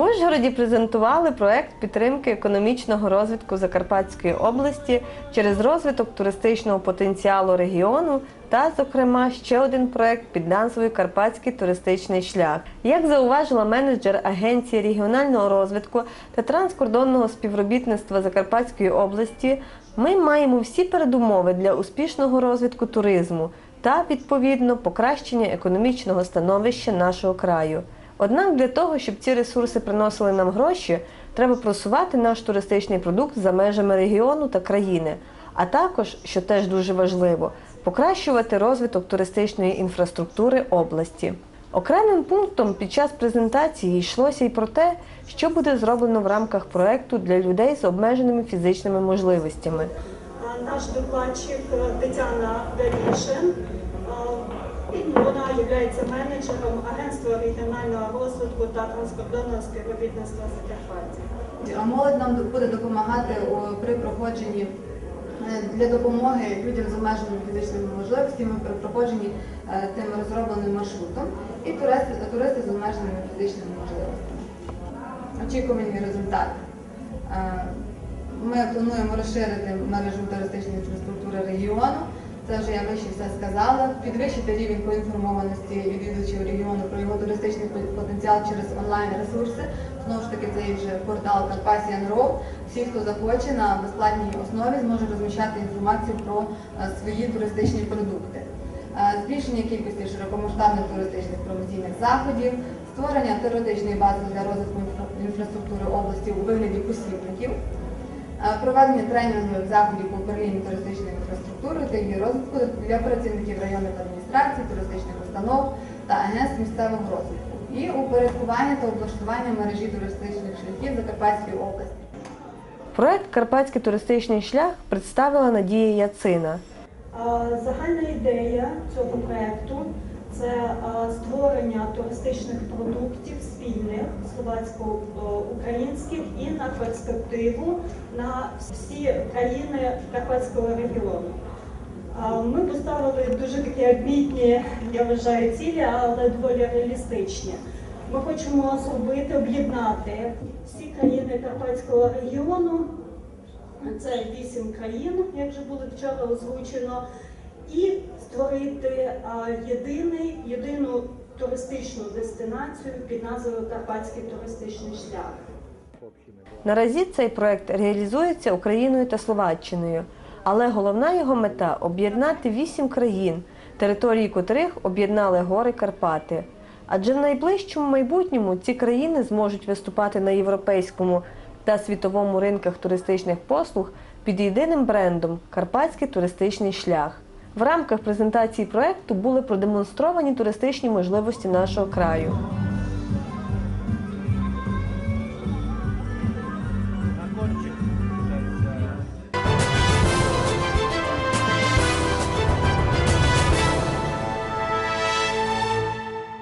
Ужгороді презентували проект підтримки економічного розвитку Закарпатської області через розвиток туристичного потенціалу регіону та, зокрема, ще один проект під назвою Карпатський туристичний шлях. Як зауважила менеджер Агенції регіонального розвитку та транскордонного співробітництва Закарпатської області, ми маємо всі передумови для успішного розвитку туризму та відповідно покращення економічного становища нашого краю. Однак для того, щоб ці ресурси приносили нам гроші, треба просувати наш туристичний продукт за межами регіону та країни, а також, що теж дуже важливо, покращувати розвиток туристичної інфраструктури області. Окремим пунктом під час презентації йшлося й про те, що буде зроблено в рамках проекту для людей з обмеженими фізичними можливостями. Наш докладчик Тетяна Дарішин. Вона є менеджером Агентства регіонального розвитку та транскордонного співробітництва Закарпаття. А молодь нам буде допомагати при проходженні е, для допомоги людям з обмеженими фізичними можливостями при проходженні е, тим розробленим маршрутом і туристи, туристи з обмеженими фізичними можливостями. Очікувані результати. Е, Ми плануємо розширити мережу туристичної інфраструктури регіону. Це вже я вище все сказала. Підвищити рівень поінформованості відвідувачів регіону про його туристичний потенціал через онлайн-ресурси. Знову ж таки, це є вже портал Carpathian.ro. Всі, хто захоче, на безплатній основі зможе розміщати інформацію про е, свої туристичні продукти. Е, Збільшення кількості широкомасштабних туристичних промоційних заходів, створення теоретичної бази для розвитку інфра- інфраструктури області у вигляді посібників, Проведення тренінгових заходів по управлінню туристичною інфраструктурою та її розвитку для працівників районних адміністрацій, туристичних установ та агентств місцевого розвитку і упорядкування та облаштування мережі туристичних шляхів Закарпатської області. Проект Карпатський туристичний шлях представила Надія Яцина. Загальна ідея цього проекту це створення туристичних продуктів спільних словацько-українських і на перспективу на всі країни Карпатського регіону. Ми поставили дуже такі амбітні, я вважаю, цілі, але доволі реалістичні. Ми хочемо зробити, об'єднати всі країни Карпатського регіону це вісім країн, як вже було вчора озвучено, і створити єдиний, єдину туристичну дестинацію під назвою Карпатський туристичний шлях. Наразі цей проект реалізується Україною та Словаччиною, але головна його мета об'єднати вісім країн, території котрих об'єднали гори Карпати. Адже в найближчому майбутньому ці країни зможуть виступати на європейському та світовому ринках туристичних послуг під єдиним брендом Карпатський туристичний шлях. В рамках презентації проекту були продемонстровані туристичні можливості нашого краю.